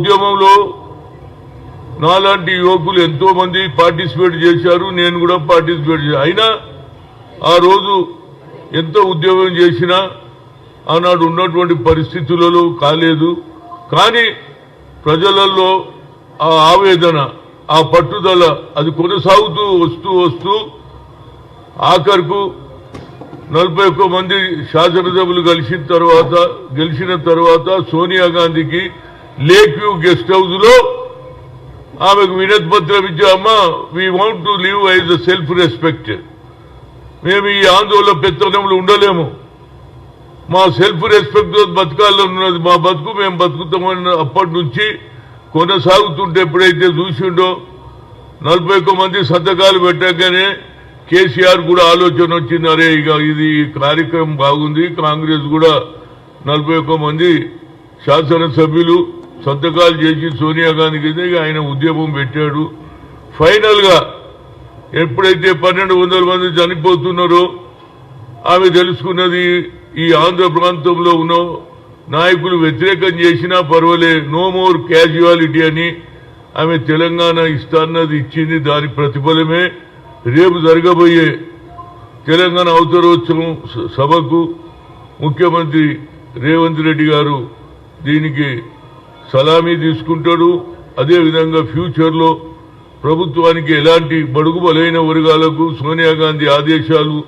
ఉద్యమంలో నాలాంటి యువకులు ఎంతో మంది పార్టిసిపేట్ చేశారు నేను కూడా పార్టిసిపేట్ చేశాను అయినా ఆ రోజు ఎంత ఉద్యోగం చేసినా ఆనాడు ఉన్నటువంటి పరిస్థితులలో కాలేదు. కానీ ప్రజలలో ఆ ఆవేదన ఆ పట్టుదల అది కొనసాగుతూ వస్తూ వస్తూ ఆఖరుకు నలభై ఒక్క మంది శాసనసభ్యులు కలిసిన తర్వాత గెలిచిన తర్వాత సోనియా గాంధీకి లేక్ వ్యూ గెస్ట్ హౌస్లో ఆమెకు వినతి పత్రం ఇచ్చామ్మ we want to live is self respect మేము ఈ ఆందోళన పెత్తనంలో ఉండలేము. మా సెల్ఫ్ రెస్పెక్ట్తో బతకాలని ఉన్నది మా బతుకు మేము బతుకుతామని అప్పటి నుంచి కొనసాగుతుంటే ఎప్పుడైతే చూసిండో నలభై ఒక్క మంది సంతకాలు పెట్టాకనే కేసీఆర్ కూడా ఆలోచన వచ్చింది అరే ఇక ఇది కార్యక్రమం బాగుంది కాంగ్రెస్ కూడా నలభై ఒక్క మంది శాసనసభ్యులు సంతకాలు చేసి సోనియా గాంధీకి అయితే ఆయన ఉద్యమం పెట్టాడు. ఫైనల్గా ఎప్పుడైతే పన్నెండు వందల మంది చనిపోతున్నారో ఆమె తెలుసుకున్నది ఈ ఆంధ్ర ప్రాంతంలో ఉన్న నాయకులు వ్యతిరేకం చేసినా పర్వాలే నో మోర్ క్యాజువాలిటీ అని ఆమె తెలంగాణ ఇస్తాన్నది ఇచ్చింది దాని ప్రతిఫలమే రేపు జరగబోయే తెలంగాణ అవతరోత్సవం స- సభకు ముఖ్యమంత్రి రేవంత్ రెడ్డి గారు దీనికి సలామీ తీసుకుంటాడు. అదేవిధంగా ఫ్యూచర్లో ప్రభుత్వానికి ఎలాంటి బడుగు బలైన వర్గాలకు సోనియా గాంధీ ఆదేశాలు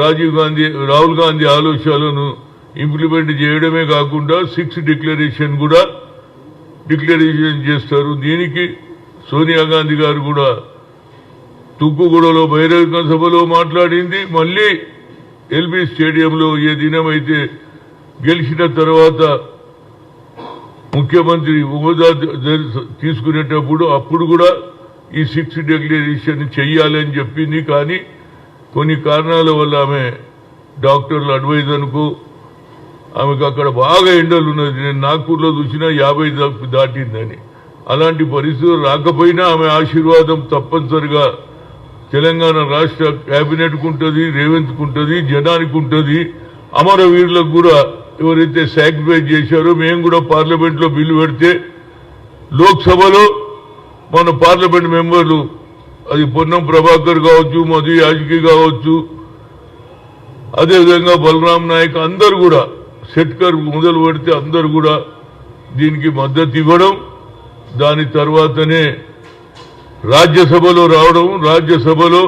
రాజీవ్ గాంధీ రాహుల్ గాంధీ ఆలోచనలను ఇంప్లిమెంట్ చేయడమే కాకుండా సిక్స్ డిక్లరేషన్ కూడా డిక్లరేషన్ చేస్తారు. దీనికి సోనియా గాంధీ గారు కూడా తుక్కుగూడలో బహిరంగ సభలో మాట్లాడింది. మళ్ళీ ఎల్బీ స్టేడియంలో ఏ దినమైతే గెలిచిన తర్వాత ముఖ్యమంత్రి హోదా తీసుకునేటప్పుడు అప్పుడు కూడా ఈ సిక్స్ డిక్లరేషన్ చెయ్యాలని చెప్పింది. కానీ కొన్ని కారణాల వల్ల ఆమె డాక్టర్ల అడ్వైజర్కు ఆమెకు అక్కడ బాగా ఎండలు ఉన్నది. నేను నాగ్పూర్లో చూసినా యాభై దాటిందని. అలాంటి పరిస్థితులు రాకపోయినా ఆమె ఆశీర్వాదం తప్పనిసరిగా తెలంగాణ రాష్ట్ర కేబినెట్ ఉంటుంది రేవంత్కు ఉంటుంది జనానికి ఉంటుంది అమరవీరులకు కూడా ఎవరైతే సాక్రిఫైస్ చేశారో మేము కూడా పార్లమెంట్లో బిల్లు పెడితే లోక్సభలో మన పార్లమెంట్ మెంబర్లు అది పొన్నం ప్రభాకర్ కావచ్చు మధు యాజకి కావచ్చు అదేవిధంగా బలరాం నాయక్ అందరు కూడా సెట్కర్ మొదలు పెడితే అందరు కూడా దీనికి మద్దతు ఇవ్వడం దాని తర్వాతనే రాజ్యసభలో రావడం రాజ్యసభలో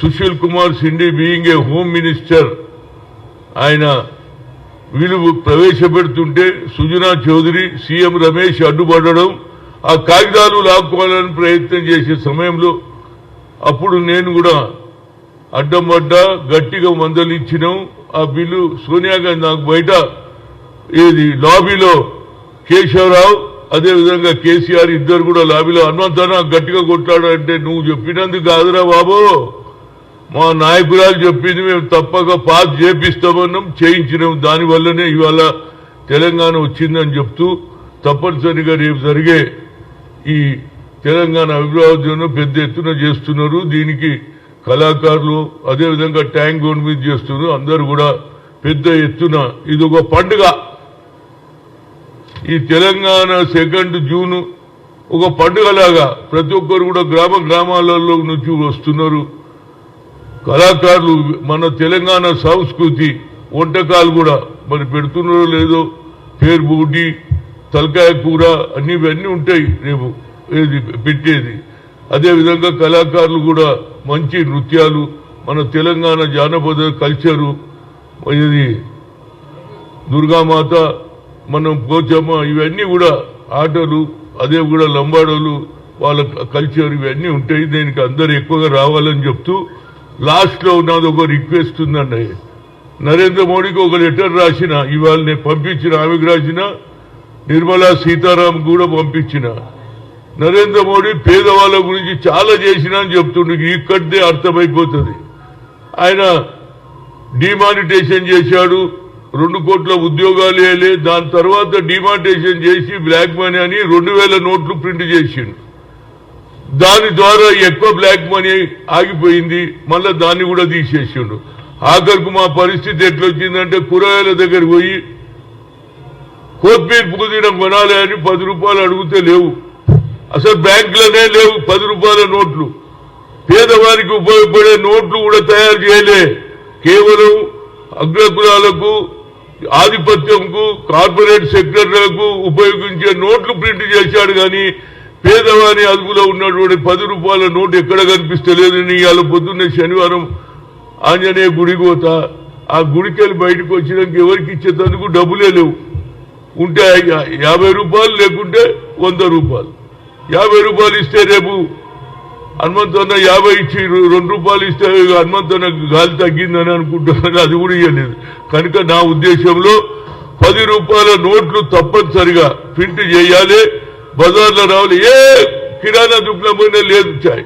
Sushil Kumar Shinde being a home minister ఆయన వీళ్ళు ప్రవేశపెడుతుంటే సుజనా చౌదరి సీఎం రమేష్ అడ్డుపడడం ఆ కాగితాలు లాక్కోవాలని ప్రయత్నం చేసే సమయంలో అప్పుడు నేను కూడా అడ్డం పడ్డా గట్టిగా మందలిచ్చినాం ఆ బిల్లు సోనియా గాంధీ నాకు బయట ఏది లాబీలో కేశవరావు అదేవిధంగా కేసీఆర్ ఇద్దరు కూడా లాబీలో హనుమంతన గట్టిగా కొట్లాడు అంటే నువ్వు చెప్పినందుకు కాదురా బాబు. మా నాయకురాలు చెప్పింది మేము తప్పక పాస్ చేపిస్తామన్నాం చేయించినాం. దానివల్లనే ఇవాళ తెలంగాణ వచ్చిందని చెప్తూ తప్పనిసరిగా రేపు జరిగే ఈ తెలంగాణ అభివృద్ధి పెద్ద ఎత్తున చేస్తున్నారు. దీనికి కళాకారులు అదేవిధంగా ట్యాంక్ గౌండ్ మీద చేస్తున్నారు. అందరూ కూడా పెద్ద ఎత్తున ఇది ఒక పండుగ. ఈ తెలంగాణ సెకండ్ జూను ఒక పండుగలాగా ప్రతి ఒక్కరు కూడా గ్రామ గ్రామాలలో నుంచి వస్తున్నారు. కళాకారులు మన తెలంగాణ సంస్కృతి వంటకాలు కూడా మరి పెడుతున్నారో లేదో పేరు బూటి తలకాయ కూర అన్ని ఇవన్నీ ఉంటాయి రేపు ఏది పెట్టేది. అదేవిధంగా కళాకారులు కూడా మంచి నృత్యాలు మన తెలంగాణ జానపద కల్చరు ఇది దుర్గామాత మనం పోచమ్మ ఇవన్నీ కూడా ఆటలు అదే కూడా లంబాడోలు వాళ్ళ కల్చర్ ఇవన్నీ ఉంటాయి. దీనికి అందరు ఎక్కువగా రావాలని చెప్తూ లాస్ట్లో ఒక రిక్వెస్ట్ ఉందండి. నరేంద్ర మోడీకి ఒక లెటర్ రాసిన ఇవాళ నేను పంపించిన ఆమెకు రాసిన నిర్మలా సీతారాం కూడా పంపించిన. నరేంద్ర మోడీ పేదవాళ్ళ గురించి చాలా చేసిన అని చెప్తుండే ఇక్కడే అర్థమైపోతుంది. ఆయన డిమానిటేషన్ చేశాడు రెండు కోట్ల ఉద్యోగాలు వేయలే దాని తర్వాత డిమానిటేషన్ చేసి బ్లాక్ మనీ అని రెండు వేల నోట్లు ప్రింట్ చేసిండు. దాని ద్వారా ఎక్కువ బ్లాక్ మనీ ఆగిపోయింది. మళ్ళా దాన్ని కూడా తీసేసిండు. ఆఖరికి మా పరిస్థితి ఎట్లొచ్చిందంటే కూరగాయల దగ్గర పోయి కొత్తిమీర పుదీనా కొనాలి అని పది రూపాయలు అడిగితే లేవు. అసలు బ్యాంకులోనే లేవు పది రూపాయల నోట్లు. పేదవారికి ఉపయోగపడే నోట్లు కూడా తయారు చేయలే. కేవలం అగ్రకులాలకు ఆధిపత్యంకు కార్పొరేట్ సెక్టర్లకు ఉపయోగించే నోట్లు ప్రింట్ చేశాడు కానీ పేదవాని అదుపులో ఉన్నటువంటి పది రూపాయల నోటు ఎక్కడ కనిపిస్తలేదని ఇవాళ పొద్దున్నే శనివారం ఆంజనేయ గుడికి పోతా. ఆ గుడికి వెళ్ళి బయటకు వచ్చినాక ఎవరికి ఇచ్చేటందుకు డబ్బులే లేవు. ఉంటే యాభై రూపాయలు లేకుంటే వంద రూపాయలు. యాభై రూపాయలు ఇస్తే రేపు హనుమంతన్న యాభై ఇచ్చి రెండు రూపాయలు ఇస్తే హనుమంతన్న గాలి తగ్గిందని అనుకుంటున్నాను. అది కూడా ఇవ్వలేదు కనుక నా ఉద్దేశంలో పది రూపాయల నోట్లు తప్పనిసరిగా ప్రింట్ చేయాలి. బజార్లో రావాలి. ఏ కిరాణా దుకాణం పోయినా లేదు చాయ్.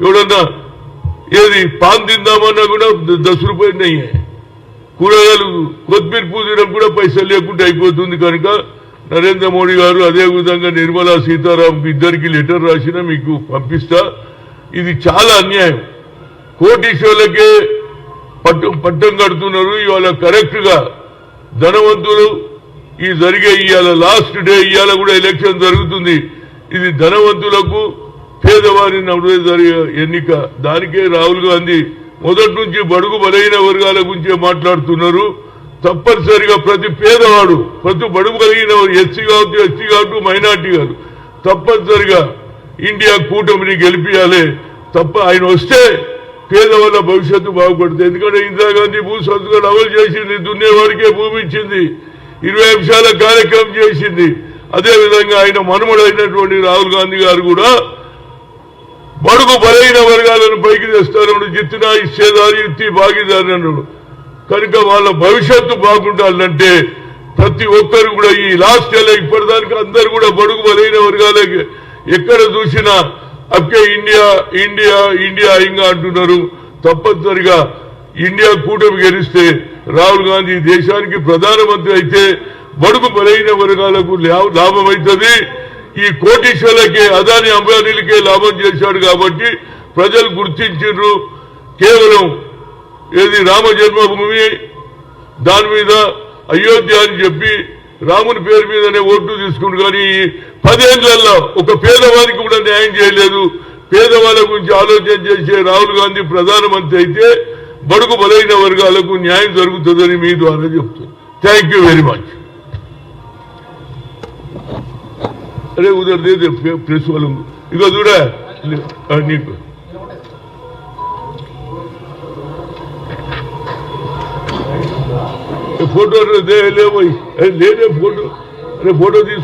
ఎవడన్నా ఏది పాన్ తిందామన్నా కూడా దశ రూపాయలు అయ్యాయి కూరగాయలు కొత్తిమీర పూజడం కూడా పైసలు లేకుండా అయిపోతుంది కనుక నరేంద్ర మోడీ గారు అదేవిధంగా నిర్మలా సీతారాం ఇద్దరికి లెటర్ రాసినా మీకు పంపిస్తా. ఇది చాలా అన్యాయం. కోటీశ్వర్లకే పట్టం పట్టం కడుతున్నారు. ఇవాళ కరెక్ట్గా ధనవంతులు ఈ జరిగే ఇవాళ లాస్ట్ డే ఇవాళ కూడా ఎలక్షన్ జరుగుతుంది. ఇది ధనవంతులకు పేదవారి నడువే జరిగే ఎన్నిక. దానికే రాహుల్ గాంధీ మొదటి నుంచి బడుగు బలైన వర్గాల గురించే మాట్లాడుతున్నారు. తప్పనిసరిగా ప్రతి పేదవాడు ప్రతి బడుగు కలిగిన ఎస్సీ కావచ్చు ఎస్టీ కావచ్చు మైనార్టీ కాదు. తప్పనిసరిగా ఇండియా కూటమిని గెలిపించాలి తప్ప ఆయన వస్తే పేదవాళ్ళ భవిష్యత్తు బాగుపడుతుంది. ఎందుకంటే ఇందిరాగాంధీ భూ సంస్కరణ అమలు చేసింది దున్నేవాడికే భూమి ఇచ్చింది. ఇరవై అంశాల కార్యక్రమం చేసింది. అదే విధంగా ఆయన మనుమడైనటువంటి రాహుల్ గాంధీ గారు కూడా బడుగు బలైన వర్గాలను పైకి తెస్తారన్నాడు జిత్తునా ఇచ్చేదారి ఇత్తి భాగీదారి అన్నాడు కనుక వాళ్ళ భవిష్యత్తు బాగుండాలంటే ప్రతి ఒక్కరు కూడా ఈ లాస్ట్ ఎలా ఇప్పటిదానికి అందరు కూడా బడుగు బలైన వర్గాలకి ఎక్కడ చూసినా అక్కే ఇండియా ఇండియా ఇండియా ఇంకా అంటున్నారు. తప్పనిసరిగా ఇండియా కూటమి గెలిస్తే రాహుల్ గాంధీ దేశానికి ప్రధానమంత్రి అయితే బడుగు బలైన వర్గాలకు లా- లాభం అవుతుంది ఈ కోటీశ్వర్లకే అదాని అంబానీలకే లాభం చేశాడు కాబట్టి ప్రజలు గుర్తించారు కేవలం ఏది రామ జన్మభూమి దాని మీద అయోధ్య అని చెప్పి రాముని పేరు మీదనే ఓట్లు తీసుకుంటు కానీ ఈ పదేళ్ళలో ఒక పేదవాడికి కూడా న్యాయం చేయలేదు. పేదవాళ్ళ గురించి ఆలోచన చేసే రాహుల్ గాంధీ ప్రధానమంత్రి అయితే बड़क बदल वर्ग न्याय जो द्वारा चुप थैंक यू वेरी मच अरे उधर दे दे प्रेस वालों को। इको फ़ोटो दे, ले भाई। ले ले फ़ोटो। अरे फ़ोटो दी